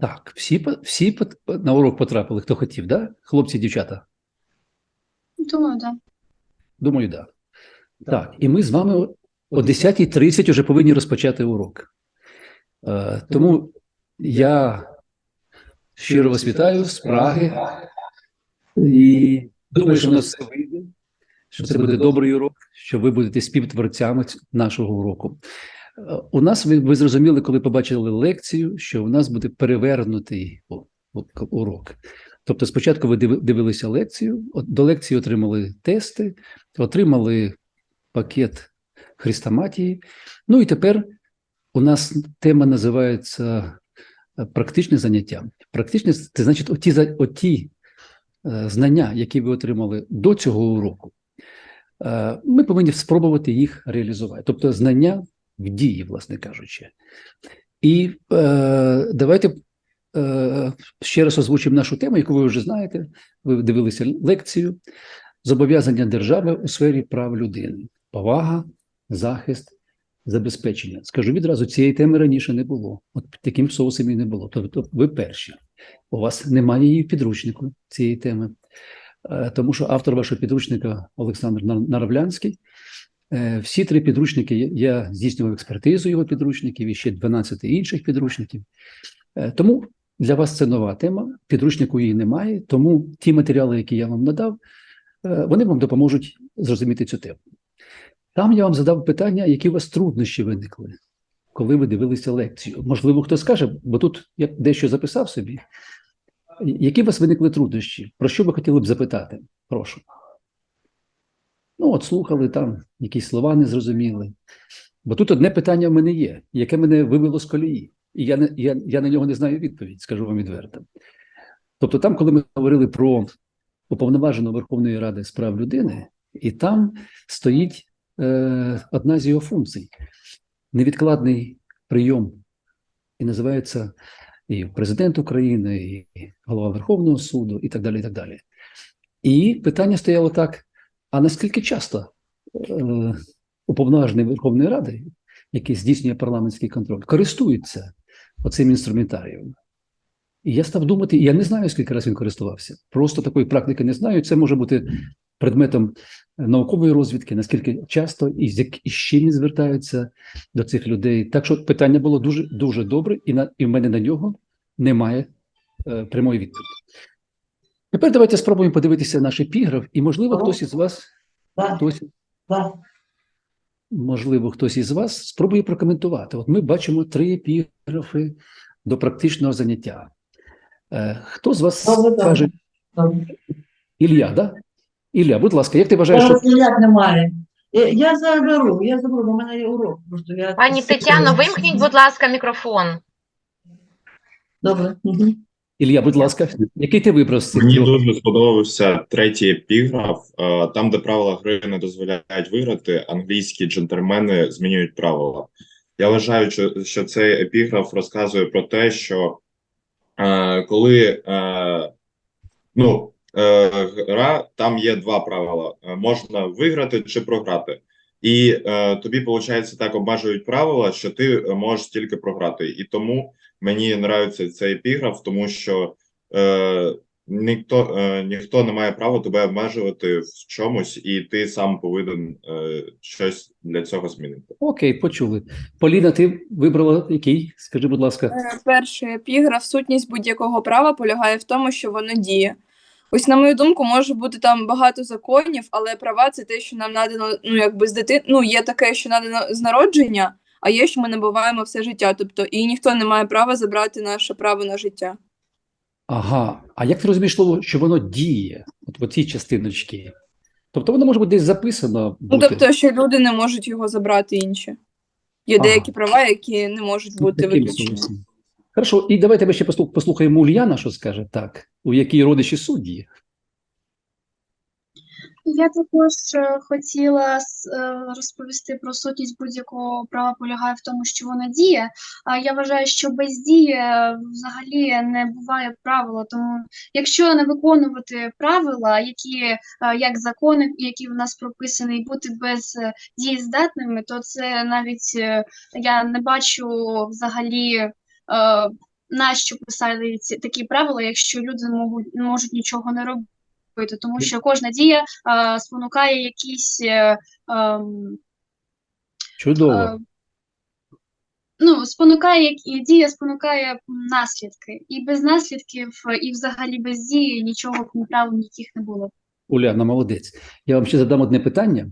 Так, всі, по- всі на урок потрапили, хто хотів, да? Хлопці, дівчата? Думаю, так. Думаю, да. Так, і ми з вами о- о 10.30 вже повинні розпочати урок. Е, тому я щиро вас вітаю з Праги і думаю, що в нас все вийде, що це буде добрий урок, що ви будете співтворцями нашого уроку. У нас ви, ви зрозуміли, коли побачили лекцію, що у нас буде перевернутий урок. Тобто, спочатку ви дивилися лекцію, до лекції отримали тести, отримали пакет хрестоматії. Ну і тепер у нас тема називається е, практичне заняття. Практичне це значить оті, оті е, знання, які ви отримали до цього уроку. е, Ми повинні спробувати їх реалізувати. Тобто знання в дії, власне кажучи. І е, давайте е, ще раз озвучимо нашу тему, яку ви вже знаєте. Ви дивилися лекцію. Зобов'язання держави у сфері прав людини, повага, захист, забезпечення. Скажу відразу, цієї теми раніше не було. От таким соусом і не було. Тобто, ви перші. У вас немає її підручнику цієї теми, Е, тому що автор вашого підручника Олександр Наравлянський. Е, Всі три підручники я- здійснював експертизу його підручників і ще 12 інших підручників. Е, Тому для вас це нова тема. Підручнику її немає, тому ті матеріали, які я вам надав, е, вони вам допоможуть зрозуміти цю тему. Там я вам задав питання, які у вас труднощі виникли, коли ви дивилися лекцію. Можливо, хто скаже, бо тут я дещо записав собі. Які у вас виникли труднощі? Про що ви хотіли б запитати? Прошу. Ну, от слухали там, якісь слова не зрозуміли. Бо тут одне питання в мене є, яке мене вивело з колії. І я, я, я на нього не знаю відповідь, скажу вам відверто. Тобто, там, коли ми говорили про уповноваженого Верховної Ради з прав людини, і там стоїть е, одна з його функцій невідкладний прийом, і називається і президент України, і голова Верховного суду, і так далі. І так далі. І питання стояло так: а наскільки часто е, уповноважений Верховної Ради, який здійснює парламентський контроль, користується оцим інструментарієм? І я став думати, я не знаю, скільки разів він користувався. Просто такої практики не знаю. Це може бути предметом наукової розвідки, наскільки часто і з як і чим він звертаються до цих людей. Так що питання було дуже дуже добре, і на і в мене на нього немає е, прямої відповіді. Тепер давайте спробуємо подивитися наш епіграф, і можливо, хтось із вас, Да, хтось, да. можливо, хтось із вас спробує прокоментувати. От ми бачимо три епіграфи до практичного заняття. Е, Хто з вас Добре, каже Добре. Ілля, да? Ілля, будь ласка, як ти вважаєш, що немає. Я заберу, я заберу, бо в мене є урок. Просто я... Пані Тетяно, вимкніть, будь ласка, мікрофон. Добре. Угу. Ілля, будь ласка, який ти вибрав з цих Мені дуже сподобався третій епіграф, там, де правила гри не дозволяють виграти, англійські джентльмени змінюють правила. Я вважаю, що, що цей епіграф розказує про те, що е, коли е, ну, е, гра, там є два правила: Е, можна виграти чи програти. І е, тобі, виходить, так обмежують правила, що ти можеш тільки програти. І тому мені подобається цей епіграф, тому що е, ніхто, е, ніхто не має права тебе обмежувати в чомусь, і ти сам повинен е, щось для цього змінити. Окей, почули. Поліна, ти вибрала який? Скажи, будь ласка. Е, Перший епіграф сутність будь-якого права полягає в тому, що воно діє. Ось, на мою думку, може бути там багато законів, але права це те, що нам надано, ну якби з дити... ну, є таке, що надано з народження, а є, що ми набуваємо все життя. Тобто, і ніхто не має права забрати наше право на життя. Ага. А як ти розумієш слово, що воно діє? От в цій частиночці. Тобто воно може бути десь записано. Ну, тобто, що люди не можуть його забрати інші. Є Ага. деякі права, які не можуть бути виключені. Хорошо, і давайте ми ще послух- послухаємо Ульяна, що скаже так, у якій родичі судді. Я також е, хотіла е, розповісти про сутність будь-якого права полягає в тому, що воно діє. А я вважаю, що без дії е, взагалі не буває правила. Тому якщо не виконувати правила, які як закони, які в нас прописані, і бути без е, дієздатними, то це навіть я не бачу взагалі. Е, нащо писали ці такі правила, якщо люди можуть, не можуть нічого не робити, тому що кожна дія е, спонукає якісь е, ем, Чудово. Ну, спонукає, як- і дія спонукає наслідки. І без наслідків, і взагалі без дії нічого правил ніяких не було. Уляна, молодець. Я вам ще задам одне питання.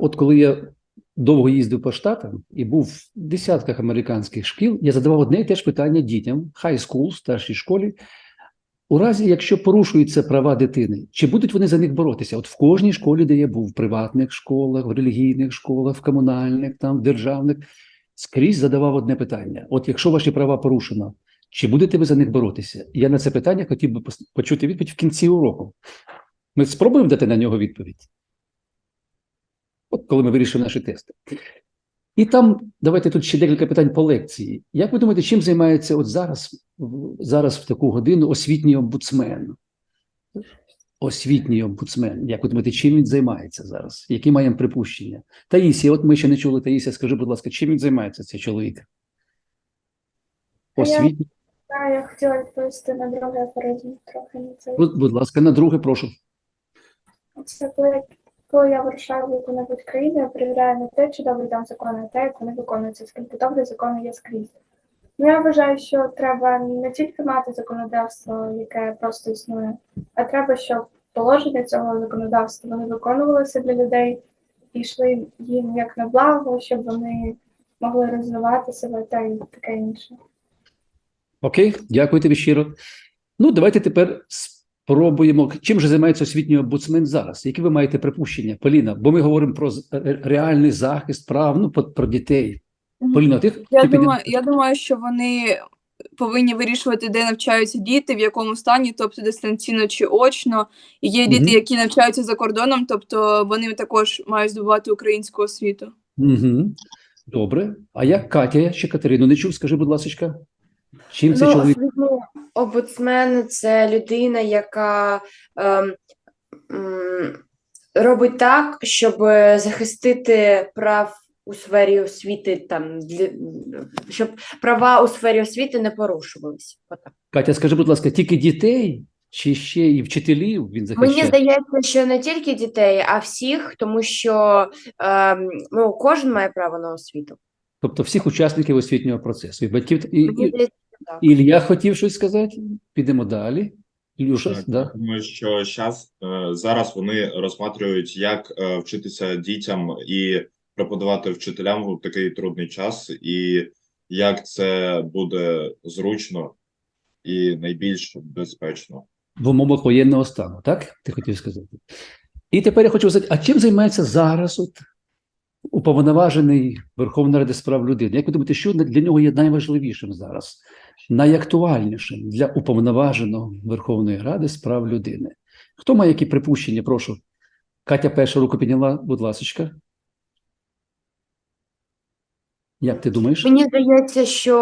От коли я довго їздив по штатам і був в десятках американських шкіл, я задавав одне і те ж питання дітям, high school, старшій школі. У разі, якщо порушуються права дитини, чи будуть вони за них боротися? От в кожній школі, де я був, в приватних школах, в релігійних школах, в комунальних, там, в державних, скрізь задавав одне питання: от якщо ваші права порушено, чи будете ви за них боротися? Я на це питання хотів би почути відповідь в кінці уроку. Ми спробуємо дати на нього відповідь. От коли ми вирішимо наші тести. І там давайте тут ще декілька питань по лекції. Як ви думаєте, чим займається от зараз, зараз в таку годину освітній омбудсмен? Освітній омбудсмен. Як ви думаєте, чим він займається зараз? Які маємо припущення? Таїсія, от ми ще не чули Таїсія, скажи, будь ласка, чим він займається цей чоловік? А я- Освітній. Так, я хотіла відповісти на другий афоризм трохи на це. Будь, будь ласка, на друге, прошу. Це коли, коли я вирушаю в яку-небудь країну, я перевіряю не те, чи добре там закони, а те, як вони виконуються, скільки добре закони є скрізь. Ну, я вважаю, що треба не тільки мати законодавство, яке просто існує, а треба, щоб положення цього законодавства вони виконувалися для людей і йшли їм як на благо, щоб вони могли розвивати себе та й таке інше. Окей, дякую тобі щиро. Ну, давайте тепер спробуємо. Чим же займається освітній омбудсмен зараз? Які ви маєте припущення, Поліна? Бо ми говоримо про реальний захист прав, ну, про дітей. Поліна, ти, Я ти думаю, я думаю, що вони повинні вирішувати, де навчаються діти, в якому стані, тобто дистанційно чи очно. І є діти, які навчаються за кордоном, тобто вони також мають здобувати українську освіту. Угу. Добре. А як Катя, ще Катерину не чув, скажи, будь ласка, чим Ну, чоловік? Омбудсмен це людина, яка ем, м, робить так, щоб захистити прав у сфері освіти, там для, щоб права у сфері освіти не порушувалися. Отак. Катя, скажи, будь ласка, тільки дітей чи ще і вчителів він захищає? Мені здається, що не тільки дітей, а всіх, тому що ем, ну, кожен має право на освіту. Тобто всіх учасників освітнього процесу. І батьків і, Мені і, здається, так. Ілля хотів щось сказати. Підемо далі. Ілюша, Так, да? Думаю, що щас, е, зараз вони розсматривають, як е, вчитися дітям і преподавати вчителям у такий трудний час, і як це буде зручно і найбільш безпечно. в умовах воєнного стану, так? Ти хотів сказати. І тепер я хочу сказати, а чим займається зараз от уповноважений Верховної Ради з прав людини? Як ви думаєте, що для нього є найважливішим зараз, найактуальнішим для уповноваженого Верховної Ради з прав людини? Хто має які припущення? Прошу. Катя перша руку підняла, будь ласочка. Як ти думаєш? Мені здається, що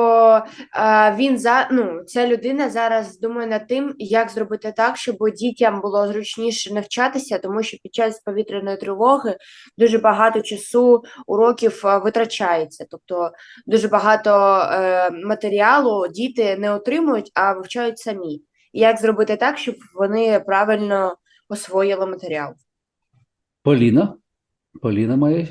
е, він за ну ця людина зараз думає над тим, як зробити так, щоб дітям було зручніше навчатися, тому що під час повітряної тривоги дуже багато часу уроків е, витрачається. Тобто дуже багато е, матеріалу діти не отримують, а вивчають самі. Як зробити так, щоб вони правильно освоїли матеріал? Поліна? Поліна має.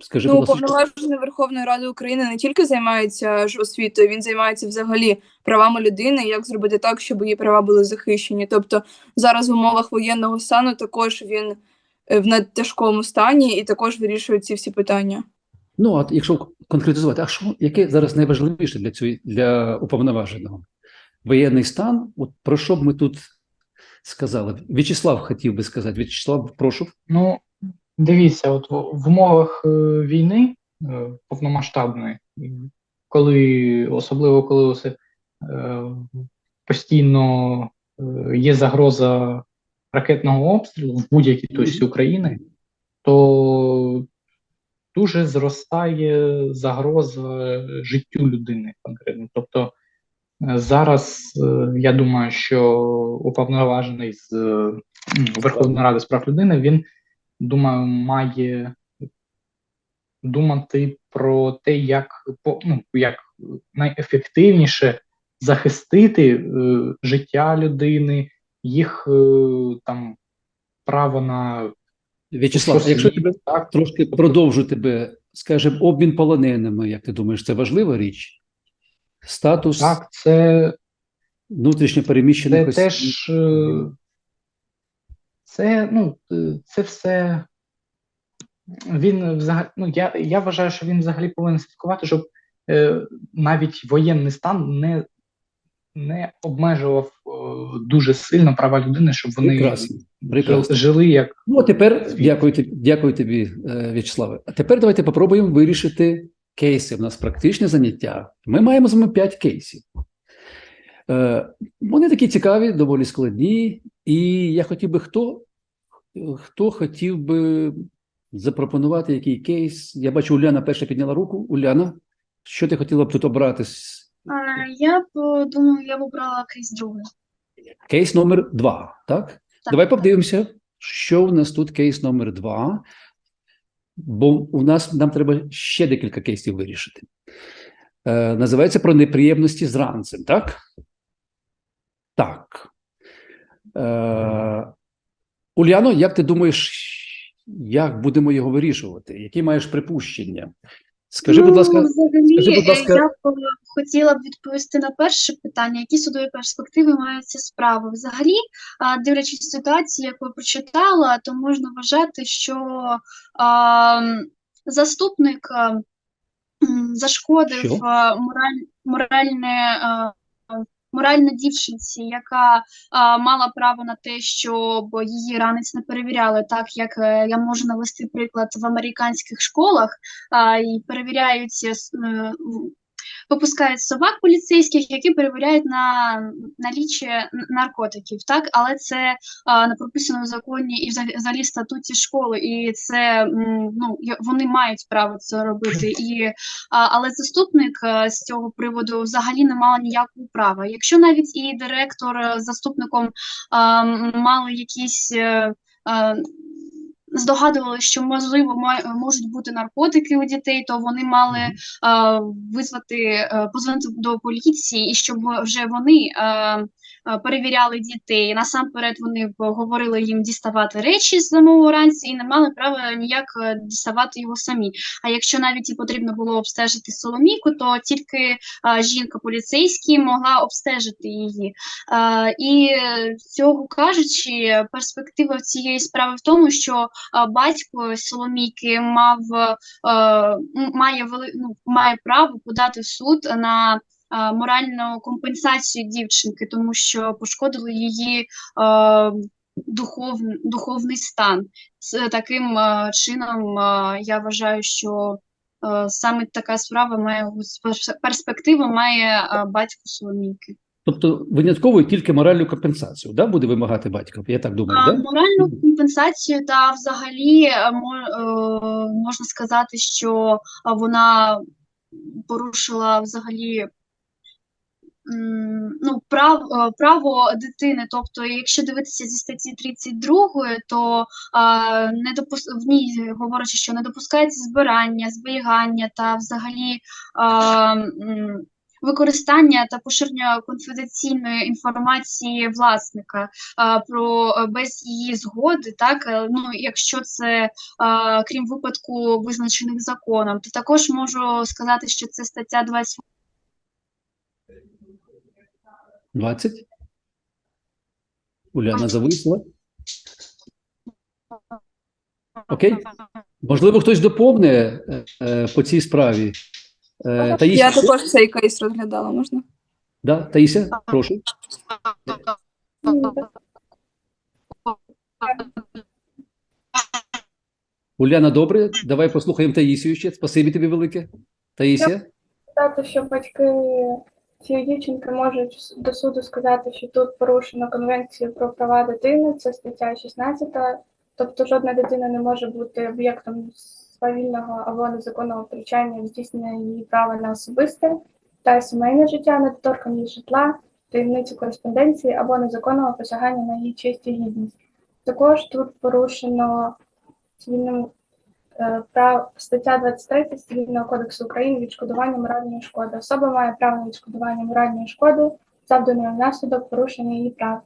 Скажи, Ну, будь уповноважений Верховної Ради України не тільки займається ж освітою, він займається взагалі правами людини, як зробити так, щоб її права були захищені. Тобто зараз в умовах воєнного стану також він е, в надтяжкому стані і також вирішує ці всі питання. Ну, а якщо конкретизувати, а що, яке зараз найважливіше для цього для уповноваженого? Воєнний стан? От про що б ми тут сказали? В'ячеслав хотів би сказати. В'ячеслав, прошу. Ну, дивіться, от в умовах е, війни е, повномасштабної, коли особливо коли усе, постійно е, є загроза ракетного обстрілу в будь-якій точці України, то дуже зростає загроза життю людини конкретно. Тобто зараз я думаю, що уповноважений з Верховної Ради з прав людини він думаю, має думати про те, як ну як найефективніше захистити е, життя людини, їх е, там право на В'ячеслав, якщо тебе так, трошки продовжу тебе, скажімо, обмін полоненими, як ти думаєш, це важлива річ? Статус так, це внутрішньо переміщених Це осіб? теж е, це, ну, е, це все. Він взагалі, ну, я, я вважаю, що він взагалі повинен слідкувати, щоб е, навіть воєнний стан не, не обмежував е, дуже сильно права людини, щоб вони Прекрасно, прекрасно. жили як Ну, а тепер дякую тобі, дякую тобі, е, В'ячеславе. А тепер давайте попробуємо вирішити кейси. У нас практичне заняття. Ми маємо з вами 5 кейсів. Е, Вони такі цікаві, доволі складні, і я хотів би, хто, хто хотів би запропонувати який кейс. Я бачу, Уляна перша підняла руку. Уляна, що ти хотіла б тут обрати? Я б думаю, я б обрала кейс другий. Кейс номер два, так? Так. Давай подивимося, що в нас тут кейс номер два. Бо у нас нам треба ще декілька кейсів вирішити. Е, називається про неприємності з ранцем, так? Так. Е, Уляно, як ти думаєш, як будемо його вирішувати? Які маєш припущення? Скажи, будь ну, ласка, взагалі, скажи, будь е, ласка- я б е, хотіла б відповісти на перше питання, які судові перспективи мають ця справа. Взагалі, дивлячись ситуацію, яку я прочитала, то можна вважати, що а, заступник зашкодив Що? мораль, моральне. а, Морально дівчинці, яка а, мала право на те, щоб її ранець не перевіряли, так як е, я можу навести приклад в американських школах, а, і перевіряють е, е, випускають собак поліцейських, які перевіряють на наліччя наркотиків, так, але це а, не прописано в законі і взагалі- в статуті школи, і це ну вони мають право це робити. І а, але заступник е, з цього приводу взагалі не мала ніякого права. Якщо навіть і директор е, з заступником а, мали якісь. е, е, Здогадували, що можливо можуть бути наркотики у дітей, то вони мали е, визвати, е, позвонити до поліції, і щоб вже вони е, перевіряли дітей. Насамперед вони говорили їм діставати речі з самого ранці і не мали права ніяк е, діставати його самі. А якщо навіть і потрібно було обстежити Соломійку, то тільки е, жінка поліцейський могла обстежити її. Е, і е, цього кажучи, перспектива цієї справи в тому, що батько Соломійки мав е, має ну, має право подати в суд на моральну компенсацію дівчинки, тому що пошкодили її е, духов, духовний стан. З таким е, чином е, я вважаю, що е, саме така справа має перс- перспективу має е, батько Соломійки. тобто винятково тільки моральну компенсацію да, буде вимагати батько? Я так думаю, А. Да? Моральну компенсацію та взагалі е, мо- е, можна сказати, що вона порушила взагалі ну, прав, е, право дитини. Тобто, якщо дивитися зі статті 32, то а, не допус... в ній говориться, що не допускається збирання, зберігання та взагалі а, використання та поширення конфіденційної інформації власника а, про е, без її згоди, так е, ну якщо це а, крім випадку визначених законом, то також можу сказати, що це стаття 20 20? Уляна зависла. Окей? Можливо, хтось доповне е, по цій справі. Е, Таїся, Я також цей кейс розглядала, можна? да? Таїся, прошу. Уляна, добре. Давай послухаємо Таїсію ще. Спасибі тобі велике. Таїсія? Сказати, що батьки цієї дівчинки можуть до суду сказати, що тут порушено конвенцію про права дитини, це стаття 16, тобто жодна дитина не може бути об'єктом свавільного або незаконного втручання в здійснення її права на особисте та сімейне життя, недоторканість житла, таємниці кореспонденції або незаконного посягання на її честь і гідність. Також тут порушено цивільним прав стаття 23 Цивільного кодексу України відшкодування моральної шкоди. Особа має право на відшкодування моральної шкоди, завданої внаслідок порушення її прав.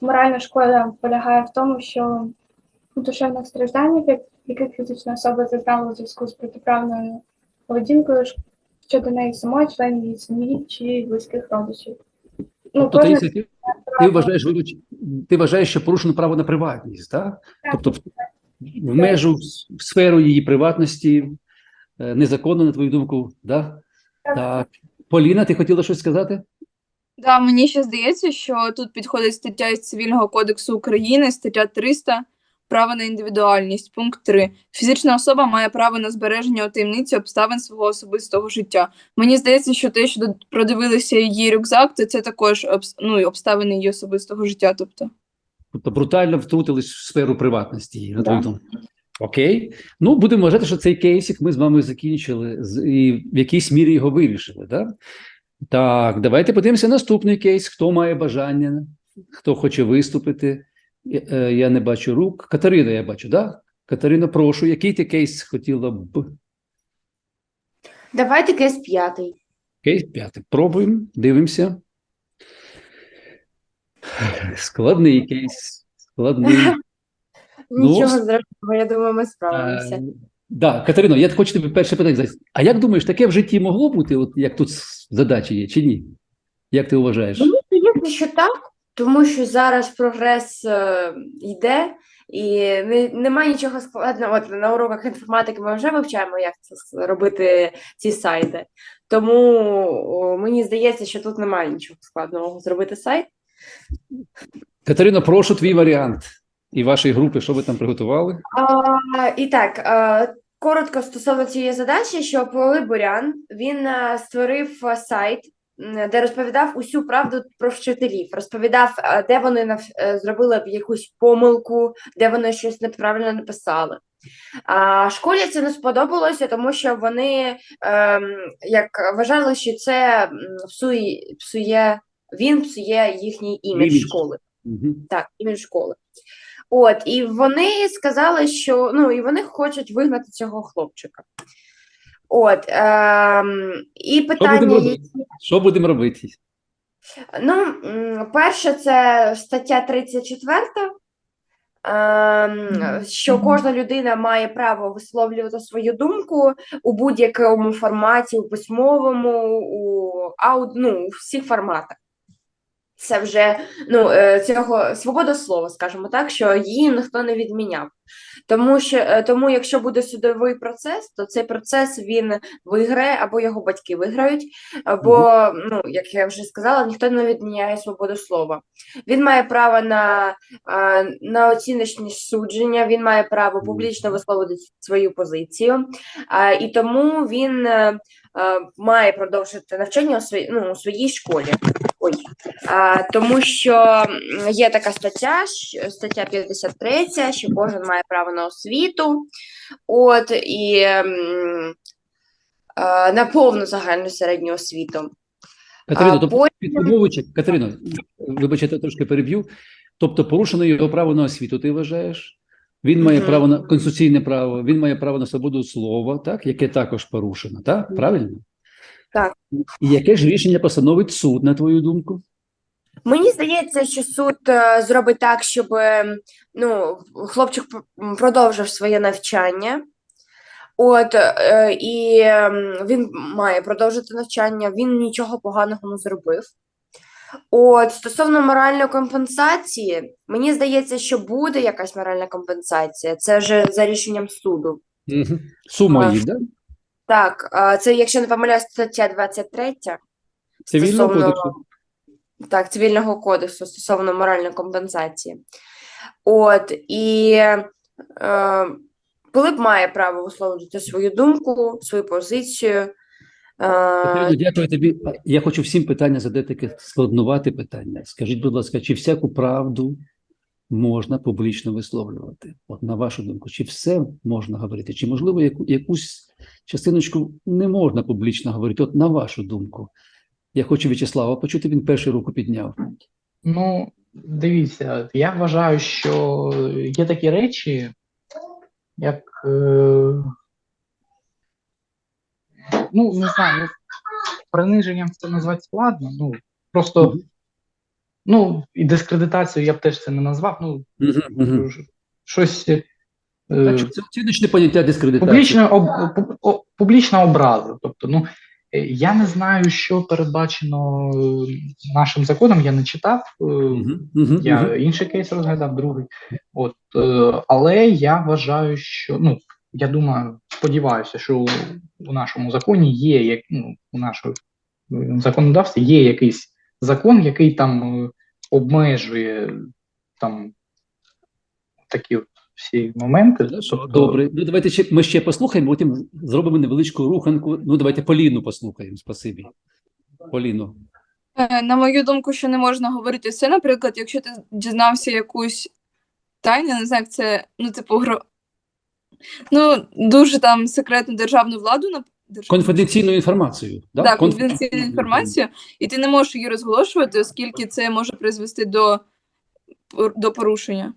Моральна шкода полягає в тому, що у душевних стражданнях, яких фізична особа зазнала у зв'язку з протиправною поведінкою щодо неї самої, членів її сім'ї чи близьких родичів. Ну, Тобто кожна ти, ти, вважаєш, ти вважаєш, що порушено право на приватність, так? Так. Тобто в- в межу в сферу її приватності е, незаконно, на твою думку, да? Так. Так. Поліна, ти хотіла щось сказати? Да, мені ще здається, що тут підходить стаття із Цивільного кодексу України, стаття 300, право на індивідуальність, пункт 3. Фізична особа має право на збереження у таємниці обставин свого особистого життя. Мені здається, що те, що продивилися її рюкзак, то це також ну, обставини її особистого життя. Тобто. Тобто брутально втрутились в сферу приватності на. Окей. Ну, будемо вважати, що цей кейсик ми з вами закінчили і в якійсь мірі його вирішили. Да? Так, давайте подивимося наступний кейс. Хто має бажання, хто хоче виступити. Я, е, я не бачу рук. Катерина, я бачу, да? Катерина, прошу, який ти кейс хотіла б? Давайте кейс п'ятий. Кейс п'ятий. Пробуємо, дивимося. Складний кейс. Складний. Ну, Нічого с- страшного, я думаю, ми справимося. Е, Да, Катерино, я хочу тобі перше питання задати. А як думаєш, таке в житті могло бути, от як тут задача є, чи ні? Як ти вважаєш? Мені здається, що так, тому що зараз прогрес е, йде, і не, немає нічого складного. От на уроках інформатики ми вже вивчаємо, як це робити ці сайти. Тому о, мені здається, що тут немає нічого складного зробити сайт. Катерино, прошу твій варіант і вашої групи, що ви там приготували? А, і так, е, коротко стосовно цієї задачі, що Павло Бурян він е, створив е, сайт, де розповідав усю правду про вчителів, розповідав, де вони нав- зробили якусь помилку, де вони щось неправильно написали. А школі це не сподобалося, тому що вони ем, як вважали, що це псує, псує він псує їхній імідж Імідж. школи. Угу. Так, імідж школи. От, і вони сказали, що ну, і вони хочуть вигнати цього хлопчика. От, ем, і Що питання, будемо робити? Що будемо робити? ну, м, перше, це стаття 34, ем, що кожна людина має право висловлювати свою думку у будь-якому форматі, у письмовому, у ауд, ну, у всіх форматах. Це вже ну, е, цього свобода слова, скажімо так, що її ніхто не відміняв. Тому що е, тому, якщо буде судовий процес, то цей процес він виграє або його батьки виграють, або ну як я вже сказала, ніхто не відміняє свободу слова. Він має право на, на оціночні судження, він має право публічно висловити свою позицію, і тому він е, має продовжити навчання у своїй ну, у своїй школі. Ой. А, тому що є така стаття, стаття 53, що кожен має право на освіту, от і а, на повну загальну середню освіту. Катерино, А тобто, потім- підсумовуючи, Катерино, вибачте, я трошки переб'ю. Тобто, порушено його право на освіту, ти вважаєш? Він має Мгм. право на конституційне право, він має право на свободу слова, так, яке також порушено, так? Правильно? Так. І яке ж рішення постановить суд, на твою думку? Мені здається, що суд е, зробить так, щоб е, ну, хлопчик продовжив своє навчання. От, е, і ем, він має продовжити навчання, він нічого поганого не зробив. От, стосовно моральної компенсації, мені здається, що буде якась моральна компенсація. Це вже за рішенням суду. Угу. Сума її, так? Так, це, якщо не помиляюсь, стаття 23. Цивільного стосовно- кодексу. так, цивільного кодексу стосовно моральної компенсації. От, і е, Пилип має право висловлювати свою думку, свою позицію. Е, дякую тобі. Я хочу всім питання задати таке складнувате питання. Скажіть, будь ласка, чи всяку правду можна публічно висловлювати? От на вашу думку, чи все можна говорити? Чи можливо яку, якусь частиночку не можна публічно говорити? От на вашу думку. Я хочу В'ячеслава почути, він першу руку підняв. Ну, дивіться, я вважаю, що є такі речі, як. Е, ну, не знаю, ну, приниженням це назвати складно. Ну, просто. Ну, і дискредитацію я б теж це не назвав. Ну, щось. е, Так, що це оціночне поняття дискредитації. Публічна, об, пу- о- публічна образа. Тобто, ну, е, я не знаю, що передбачено е, нашим законом, я не читав. е, Мгм, мгм, Я мгм. інший кейс розглядав, другий. От, е, але я вважаю, що ну, я думаю, сподіваюся, що у, нашому законі є як ну, у нашому е, законодавстві є якийсь закон, який там е, обмежує там такі от всі моменти. Тобто, Добре. Ну давайте ще ми ще послухаємо, потім зробимо невеличку руханку. Ну, давайте Поліну послухаємо. Спасибі. Поліну. Е, На мою думку, що не можна говорити все, наприклад, якщо ти дізнався якусь тайну, не знаю, як це, ну, типу, гро... ну, дуже там секретну державну владу, Конфіденційну інформацію. Да? Так, конфіденційну інформацію, і ти не можеш її розголошувати, оскільки це може призвести до, до порушення.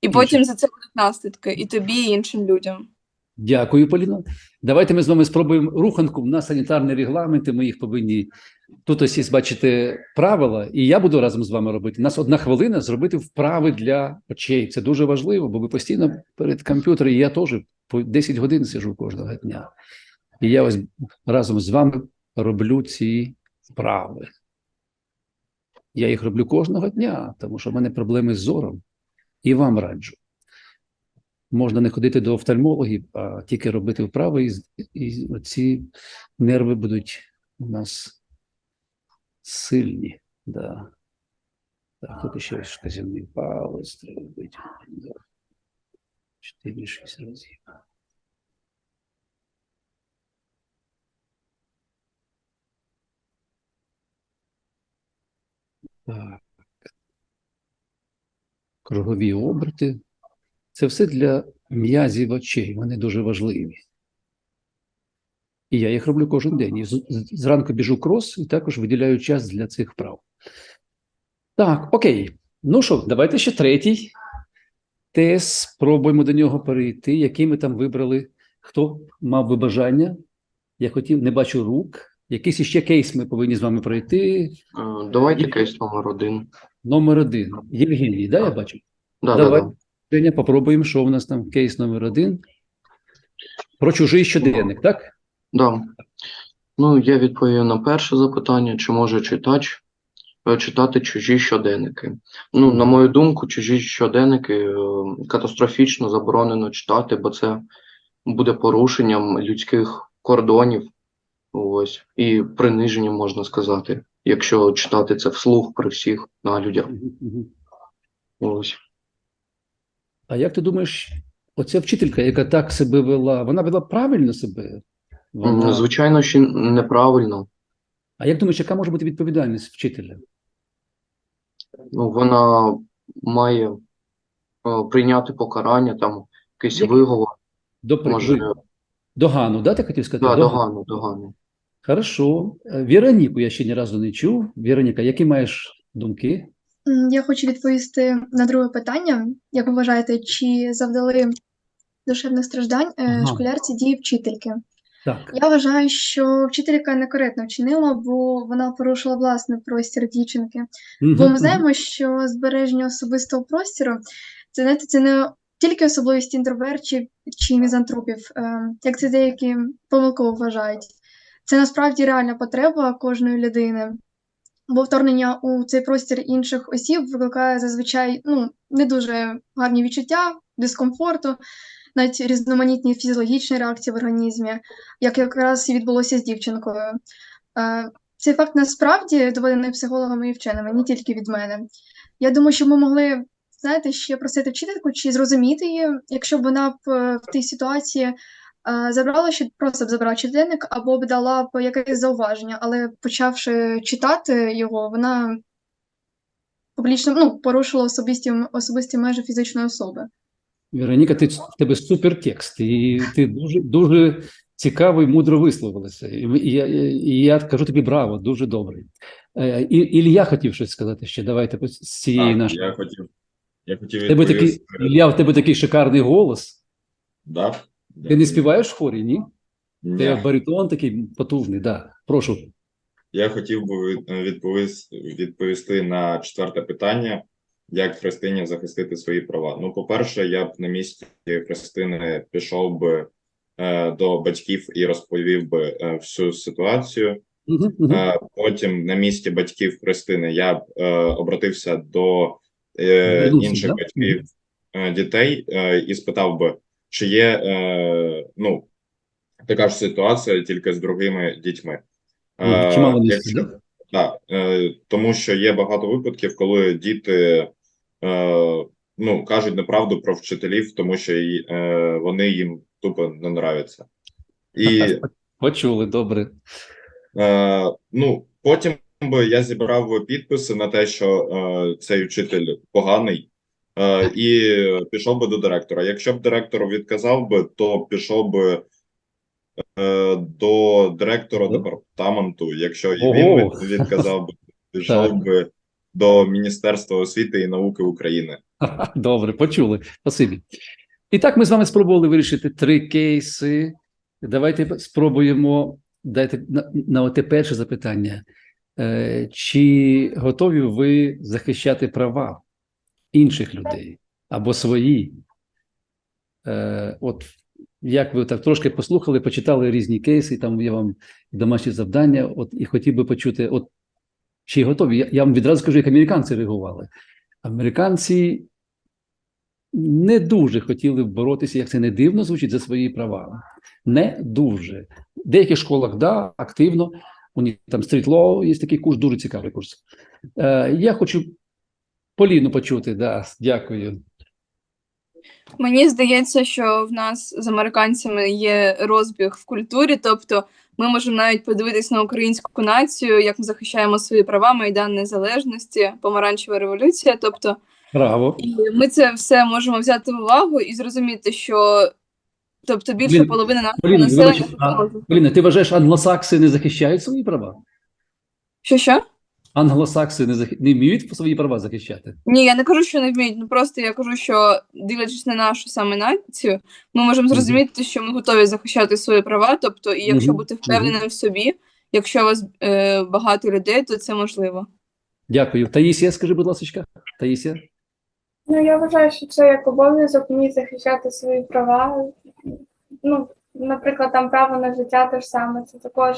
І потім за це будуть наслідки і тобі, і іншим людям. Дякую, Поліна. Давайте ми з вами спробуємо руханку. У нас санітарні регламенти, ми їх повинні. Тут ось є, бачите, правила, і я буду разом з вами робити. У нас одна хвилина зробити вправи для очей. Це дуже важливо, бо ви постійно перед комп'ютером, і я теж по 10 годин сижу кожного дня. І я ось разом з вами роблю ці вправи. Я їх роблю кожного дня, тому що в мене проблеми з зором. І вам раджу. Можна не ходити до офтальмологів, а тільки робити вправи, і, і ці нерви будуть у нас сильні. Да. Так, тут ще ось вказівний палець треба витягнути. Чотири-шість разів. Кругові оберти. Це все для м'язів очей. Вони дуже важливі. І я їх роблю кожен день. І зранку біжу крос і також виділяю час для цих вправ. Так, окей. Ну що, давайте ще третій тест. Спробуємо до нього перейти. Який ми там вибрали? Хто мав би бажання? Я хотів, не бачу рук. Якийсь іще кейс ми повинні з вами пройти. Е, Давайте Є- кейс номер один. Номер один. Євгеній, да, я бачу? Да, Давай. да, да. Попробуємо, що у нас там кейс номер один. Про чужий щоденник, так? Да. Ну, я відповів на перше запитання, чи може читач е, читати чужі щоденники. Ну, на мою думку, чужі щоденники е, катастрофічно заборонено читати, бо це буде порушенням людських кордонів, ось, і приниженням, можна сказати, якщо читати це вслух при всіх на людях. Ось. А як ти думаєш, оця вчителька, яка так себе вела, вона вела правильно себе? Вона... Звичайно, що неправильно. А як думаєш, яка може бути відповідальність вчителя? Ну, вона має е, прийняти покарання, там якийсь Яке? виговор, До, може, догану, да, ти хотів сказати? да, Догану. догану. Хорошо. Віроніку я ще ні разу не чув. Віроніка, які маєш думки? Я хочу відповісти на друге питання. Як ви вважаєте, чи завдали душевних страждань е, Ага. школярці дії вчительки? Так. Я вважаю, що вчителька некоректно вчинила, бо вона порушила власний простір дівчинки. Мгм, Бо ми знаємо, що збереження особистого простору це знаєте, це не тільки особливість інтровертів чи мізантропів, е, як це деякі помилково вважають. Це насправді реальна потреба кожної людини. Бо вторгнення у цей простір інших осіб викликає зазвичай ну, не дуже гарні відчуття, дискомфорту, навіть різноманітні фізіологічні реакції в організмі, як якраз і відбулося з дівчинкою. Е, Цей факт насправді доведений психологами і вченими, не тільки від мене. Я думаю, що ми могли, знаєте, ще просити вчительку чи зрозуміти її, якщо б вона б е, в тій ситуації е, забрала ще просто б забрала щоденник або б дала б якесь зауваження, але почавши читати його, вона публічно ну, порушила особисті, особисті межі фізичної особи. Вероніка, ти в тебе супер текст, і ти дуже дуже цікаво і мудро висловилася. І і я, і я кажу тобі браво, дуже добре. Е, І Ілля хотів щось сказати ще. Давайте з цієї нашої. я хотів, я хотів тебе такий. Ілля, в тебе такий шикарний голос. Да? Ти не співаєш в хорі, ні? Ні. Ти баритон такий потужний, да. Прошу. Я хотів би від- відповісти на четверте питання: як Христині захистити свої права. Ну, по-перше, я б на місці Христини пішов би е, до батьків і розповів би е, всю ситуацію. Мгм, мгм. Е, Потім на місці батьків Христини я б е, обратився до е, інших да? батьків е, дітей е, і спитав би, чи є е, ну, така ж ситуація тільки з другими дітьми. Ну, Чимало якщо, да? так, е, тому що є багато випадків, коли діти е, ну, кажуть неправду про вчителів, тому що е, вони їм тупо не нравляться. І Почули, добре. Е, ну, потім я зібрав підписи на те, що е, цей вчитель поганий, е, і пішов би до директора. Якщо б директор відказав би, то пішов би е, до директора департаменту. Якщо і він відказав би, пішов би до Міністерства освіти і науки України. Добре, почули. Спасибі. І так, ми з вами спробували вирішити три кейси. Давайте спробуємо дайте на, на те перше запитання. Е, чи готові ви захищати права інших людей або свої? Е, от як ви так трошки послухали, почитали різні кейси, там є вам домашні завдання, от і хотів би почути, от чи готові? Я, я вам відразу скажу, як американці реагували. Американці не дуже хотіли боротися, як це не дивно звучить за свої права. Не дуже. В деяких школах, да, активно. У них там стріт лоу, є такий курс, дуже цікавий курс. Е, я хочу Поліну почути, да, дякую. Мені здається, що в нас з американцями є розбіг в культурі, тобто ми можемо навіть подивитись на українську націю, як ми захищаємо свої права, Майдан Незалежності, помаранчева революція. Тобто, Браво. і ми це все можемо взяти в увагу і зрозуміти, що тобто більше Блін, половини нашого Поліна, населення вибач, а, готова. Поліна, ти вважаєш, англосакси не захищають свої права? Що що? Англосакси не, захи... не вміють свої права захищати? Ні, я не кажу, що не вміють. Ну просто я кажу, що дивлячись на нашу саме націю, ми можемо зрозуміти, що ми готові захищати свої права. Тобто, і якщо Мгм, бути впевненим в собі, якщо у вас е, багато людей, то це можливо. Дякую. Таїсія, скажи, будь ласка. Таїсія? Ну, я вважаю, що це як обов'язок мені захищати свої права. Ну, наприклад, там право на життя те ж саме. Це також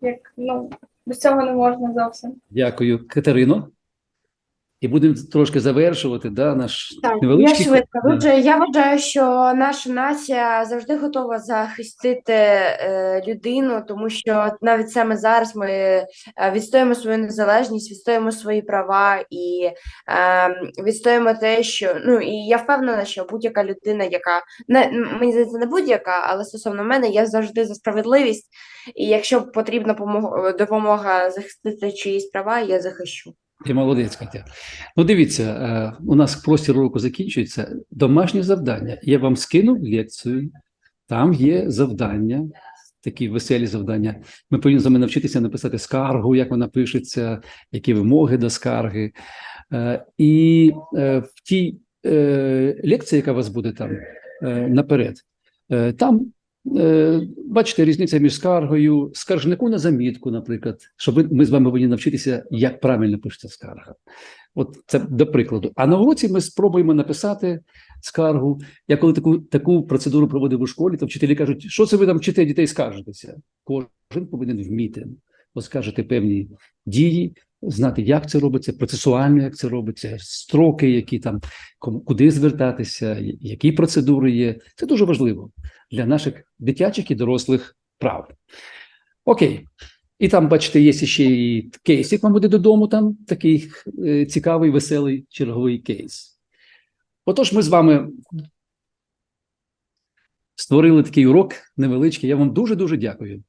як ну без цього не можна зовсім. Дякую, Катерино. І будемо трошки завершувати да, наш Так, я невеличкий. швидко. Да. Дуже я вважаю, що наша нація завжди готова захистити е, людину, тому що навіть саме зараз ми е, відстоїмо свою незалежність, відстоїмо свої права і е, відстоїмо те, що ну і я впевнена, що будь-яка людина, яка не мені здається, не будь-яка, але стосовно мене, я завжди за справедливість. І якщо потрібна помог- допомога захистити чиїсь права, я захищу. Ти молодець, Катя. Ну, дивіться, е, у нас простір уроку закінчується. Домашнє завдання. Я вам скинув лекцію, там є завдання, такі веселі завдання. Ми повинні з вами навчитися написати скаргу, як вона пишеться, які вимоги до скарги. Е, І е, в тій лекції, яка у вас буде там наперед, там Бачите, різниця між скаргою, скаржнику на замітку, наприклад, щоб ми з вами повинні навчитися, як правильно пишеться скарга. От це до прикладу. А на уроці ми спробуємо написати скаргу. Я коли таку, таку процедуру проводив у школі, то вчителі кажуть, що це ви там вчите дітей скаржитеся? Кожен повинен вміти оскаржити певні дії, знати, як це робиться, процесуально, як це робиться, строки, які там, куди звертатися, які процедури є. Це дуже важливо для наших дитячих і дорослих прав. Окей. І там, бачите, є ще і кейс, як вам буде додому, там такий е, цікавий, веселий черговий кейс. Отож, ми з вами створили такий урок невеличкий. Я вам дуже-дуже дякую.